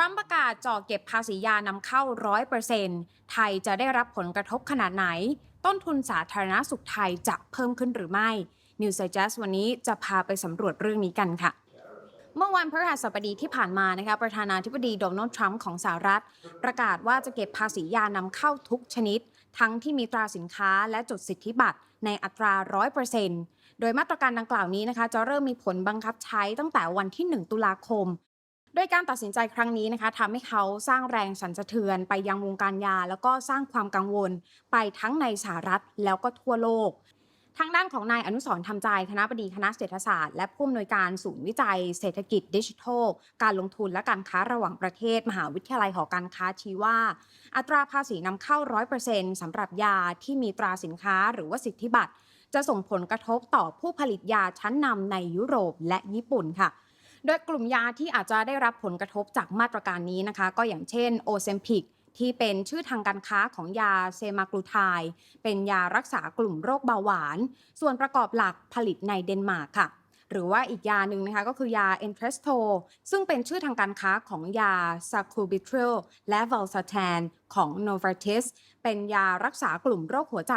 รัมป์ประกาศจ่อเก็บภาษียานำเข้า 100%ไทยจะได้รับผลกระทบขนาดไหน ต้นทุนสาธารณสุขไทยจะเพิ่มขึ้นหรือไม่ News Digest วันนี้จะพาไปสำรวจเรื่องนี้กันค่ะเมื่อวันพฤหัสบดีที่ผ่านมานะคะประธานาธิบดีโดนัลด์ทรัมป์ของสหรัฐ ประกาศว่าจะเก็บภาษียานำเข้าทุกชนิด ทั้งที่มีตราสินค้าและจดสิทธิบัตรในอัตรา 100%โดยมาตรการดังกล่าวนี้นะคะ จะเริ่มมีผลบังคับใช้ตั้งแต่วันที่ 1 ตุลาคม โดยการตัดสินใจครั้งนี้นะคะทำให้เขาสร้างแรงสั่นสะเทือนไปยังวงการยา แล้วก็สร้างความกังวลไปทั้งในสหรัฐแล้วก็ทั่วโลก ทางด้านของนายอนุสรทำใจคณะบดีคณะเศรษฐศาสตร์และผู้อำนวยการศูนย์วิจัย เศรษฐกิจดิจิทัล การลงทุนและการค้าระหว่างประเทศ มหาวิทยาลัยหอการค้าชี้ว่า อัตราภาษีนำเข้า 100%สำหรับยาที่มีตราสินค้าหรือว่าสิทธิบัตรจะส่งผลกระทบต่อผู้ผลิตยาชั้นนำในยุโรปและญี่ปุ่นค่ะ โดยกลุ่มยาที่อาจจะได้รับผลกระทบจากมาตรการนี้นะคะ ก็อย่างเช่นโอเซมพิกที่เป็นชื่อทางการค้าของยาเซมากลูไทด์เป็นยารักษากลุ่มโรคเบาหวาน ส่วนประกอบหลักผลิตในเดนมาร์กค่ะ หรือว่าอีกยาหนึ่งนะคะก็คือยาเอนเทรสโทซึ่งเป็นชื่อทางการค้าของยาซาคูบิทริลและวอลซาแทนของ Novartis เป็นยารักษากลุ่มโรคหัวใจ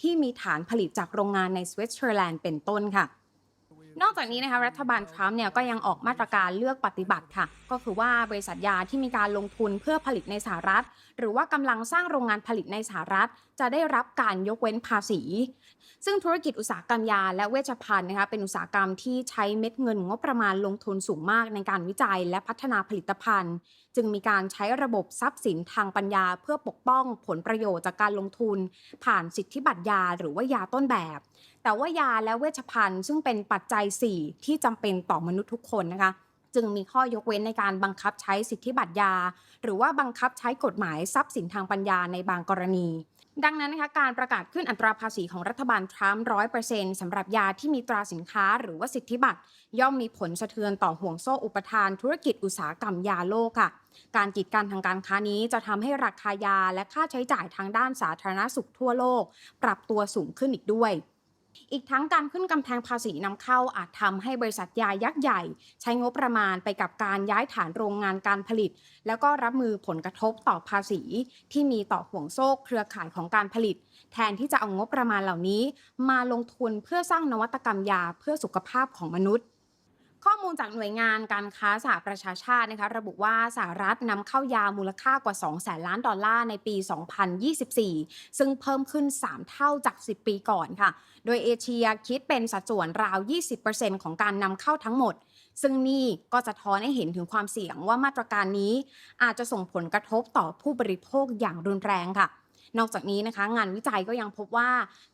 ที่มีฐานผลิตจากโรงงานในสวิตเซอร์แลนด์เป็นต้นค่ะ นอกจากนี้นะคะรัฐบาลทรัมป์เนี่ยก็ยังออกมาตรการเลือกปฏิบัติค่ะ ก็คือว่าบริษัทยาที่มีการลงทุนเพื่อผลิตในสหรัฐ หรือว่ากำลังสร้างโรงงานผลิตในสหรัฐ จะได้รับการยกเว้นภาษี ซึ่งธุรกิจอุตสาหกรรมยาและเวชภัณฑ์นะคะเป็นอุตสาหกรรมที่ใช้เม็ดเงินงบประมาณลงทุนสูงมากในการวิจัยและพัฒนาผลิตภัณฑ์ จึงมีการใช้ระบบทรัพย์สินทางปัญญา เพื่อปกป้องผลประโยชน์จากการลงทุน ผ่านสิทธิบัตรยาหรือว่ายาต้นแบบ แต่ว่ายาและเวชภัณฑ์ซึ่งเป็นปัจจัย 4 ที่จำเป็นต่อมนุษย์ทุกคนนะคะจึงมีข้อยกเว้นในการบังคับใช้สิทธิบัตรยา หรือว่าบังคับใช้กฎหมายทรัพย์สินทางปัญญาในบางกรณี ดังนั้นนะคะการประกาศขึ้นอัตราภาษีของรัฐบาลทรัมป์ร้อยเปอร์เซ็นต์สำหรับยาที่มีตราสินค้า หรือว่าสิทธิบัตรย่อมมีผลสะเทือนต่อห่วงโซ่อุปทาน ธุรกิจอุตสาหกรรมยาโลกค่ะ การกีดกันทางการค้านี้จะทำให้ราคายาและค่าใช้จ่ายทางด้านสาธารณสุขทั่วโลก ปรับตัวสูงขึ้นอีกด้วย อีกทั้งการขึ้นกำแพงภาษีนำเข้าอาจทำให้บริษัทยายักษ์ใหญ่ ใช้งบประมาณไปกับการย้ายฐานโรงงานการผลิต แล้วก็รับมือผลกระทบต่อภาษี ที่มีต่อห่วงโซ่เครือข่ายของการผลิต แทนที่จะเอางบประมาณเหล่านี้ มาลงทุนเพื่อสร้างนวัตกรรมยาเพื่อสุขภาพของมนุษย์ ข้อมูลจากหน่วยงานการค้าสหประชาชาตินะคะระบุว่าสหรัฐนำเข้ายามูลค่ากว่า2แสนล้านดอลลาร์ในปี 2024 ซึ่งเพิ่มขึ้น 3 เท่าจาก 10 ปีก่อนค่ะ โดยเอเชียคิดเป็นสัดส่วนราว 20%ของการนำเข้าทั้งหมด ซึ่งนี่ก็จะท้อนให้เห็นถึงความเสี่ยงว่ามาตรการนี้ อาจจะส่งผลกระทบต่อผู้บริโภคอย่างรุนแรงค่ะ นอกจากนี้นะคะ งานวิจัยก็ยังพบว่า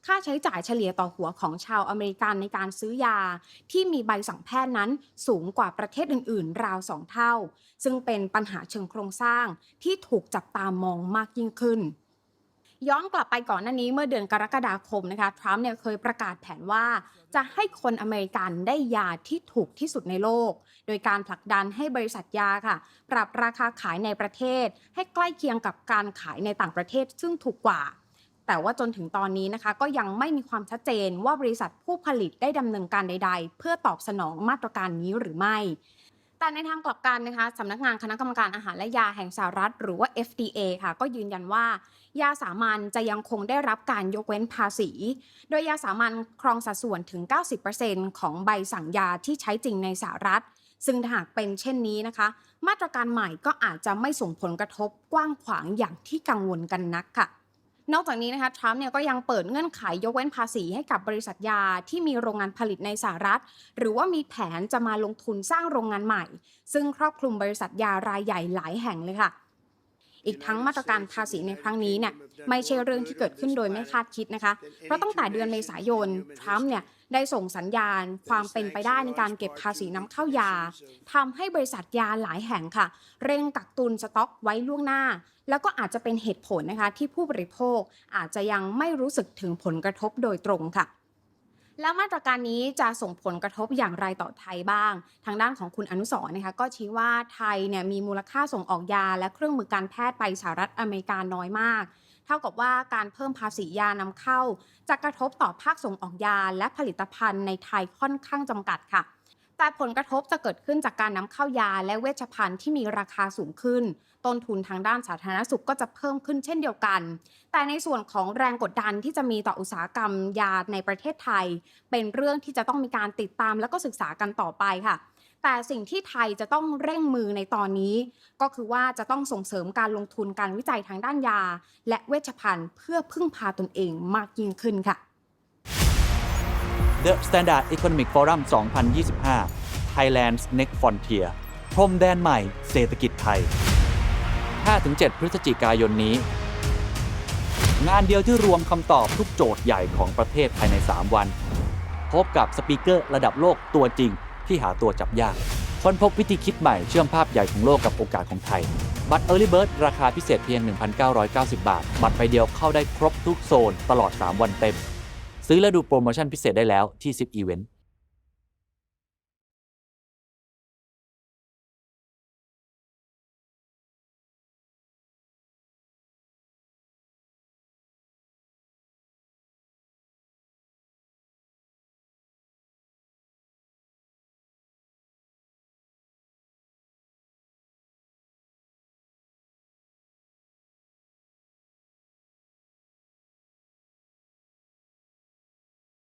ค่าใช้จ่ายเฉลี่ยต่อหัวของชาวอเมริกันในการซื้อยา ที่มีใบสั่งแพทย์นั้นสูงกว่าประเทศอื่น ๆ ราว2เท่า ซึ่งเป็นปัญหาเชิงโครงสร้างที่ถูกจับตามองมากยิ่งขึ้น ย้อนกลับไปก่อนหน้านี้เมื่อเดือนกรกฎาคมนะคะทรัมป์เนี่ยเคยประกาศแผนว่า จะให้คนอเมริกันได้ยาที่ถูกที่สุดในโลก โดยการผลักดันให้บริษัทยาค่ะ ปรับราคาขายในประเทศ ให้ใกล้เคียงกับการขายในต่างประเทศซึ่งถูกกว่า แต่ว่าจนถึงตอนนี้นะคะ ก็ยังไม่มีความชัดเจนว่าบริษัทผู้ผลิตได้ดำเนินการใด ๆ เพื่อตอบสนองมาตรการนี้หรือไม่ แต่ในทางกลับกันนะคะสำนักงานคณะกรรมการอาหารและยาแห่งสหรัฐ หรือว่า FDA ค่ะ ก็ยืนยันว่า ยาสามัญจะยังคงได้รับการยกเว้นภาษี โดยยาสามัญครองสัดส่วนถึง 90%ของใบสั่งยาที่ใช้จริงในสหรัฐ ซึ่งหากเป็นเช่นนี้นะคะ มาตรการใหม่ก็อาจจะไม่ส่งผลกระทบกว้างขวางอย่างที่กังวลกันนักค่ะ นอกจากนี้นะคะทรัมป์เนี่ยก็ยังเปิดเงื่อนไขยกเว้นภาษีให้กับบริษัทยาที่มีโรงงานผลิตในสหรัฐ หรือว่ามีแผนจะมาลงทุนสร้างโรงงานใหม่ ซึ่งครอบคลุมบริษัทยารายใหญ่หลายแห่งเลยค่ะ อีกทั้งมาตรการภาษีในครั้งนี้เนี่ยไม่ใช่เรื่องที่เกิดขึ้นโดยไม่คาดคิดนะคะ เพราะตั้งแต่เดือนเมษายนทรัมป์เนี่ยได้ส่งสัญญาณความเป็นไปได้ในการเก็บภาษีนำเข้ายาทำให้บริษัทยาหลายแห่งค่ะ เร่งกักตุนสต็อกไว้ล่วงหน้า แล้วก็อาจจะเป็นเหตุผลนะคะที่ผู้บริโภคอาจจะยังไม่รู้สึกถึงผลกระทบโดยตรงค่ะ แล้วมาตรการนี้จะส่งผลกระทบอย่างไรต่อไทยบ้าง ทางด้านของคุณอนุสร์นะคะก็ชี้ว่าไทยเนี่ยมีมูลค่าส่งออกยา และเครื่องมือการแพทย์ไปสหรัฐอเมริกาน้อยมาก เท่ากับว่าการเพิ่มภาษียานำเข้า จะกระทบต่อภาคส่งออกยา และผลิตภัณฑ์ในไทยค่อนข้างจำกัดค่ะ แต่ผลกระทบจะเกิดขึ้นจากการนำเข้ายาและเวชภัณฑ์ที่มีราคาสูงขึ้น ต้นทุนทางด้านสาธารณสุขก็จะเพิ่มขึ้นเช่นเดียวกัน แต่ในส่วนของแรงกดดันที่จะมีต่ออุตสาหกรรมยาในประเทศไทย เป็นเรื่องที่จะต้องมีการติดตามแล้วก็ศึกษากันต่อไปค่ะแต่สิ่งที่ไทยจะต้องเร่งมือในตอนนี้ ก็คือว่าจะต้องส่งเสริมการลงทุนการวิจัยทางด้านยา และเวชภัณฑ์เพื่อพึ่งพาตนเองมากยิ่งขึ้นค่ะ The Standard Economic Forum 2025 Thailand's Next Frontier พรมแดนใหม่เศรษฐกิจไทย 5-7 พฤศจิกายนนี้ งานเดียวที่รวมคำตอบทุกโจทย์ใหญ่ของประเทศภายใน 3 วัน พบกับสปีกเกอร์ระดับโลกตัวจริงที่หาตัวจับยาก ค้นพบวิธีคิดใหม่เชื่อมภาพใหญ่ของโลกกับโอกาสของไทย บัตร Early Bird ราคาพิเศษเพียง 1,990 บาท บัตรใบเดียวเข้าได้ครบทุกโซนตลอด 3 วันเต็ม ซื้อและดูโปรโมชั่นพิเศษได้แล้วที่ 10 Event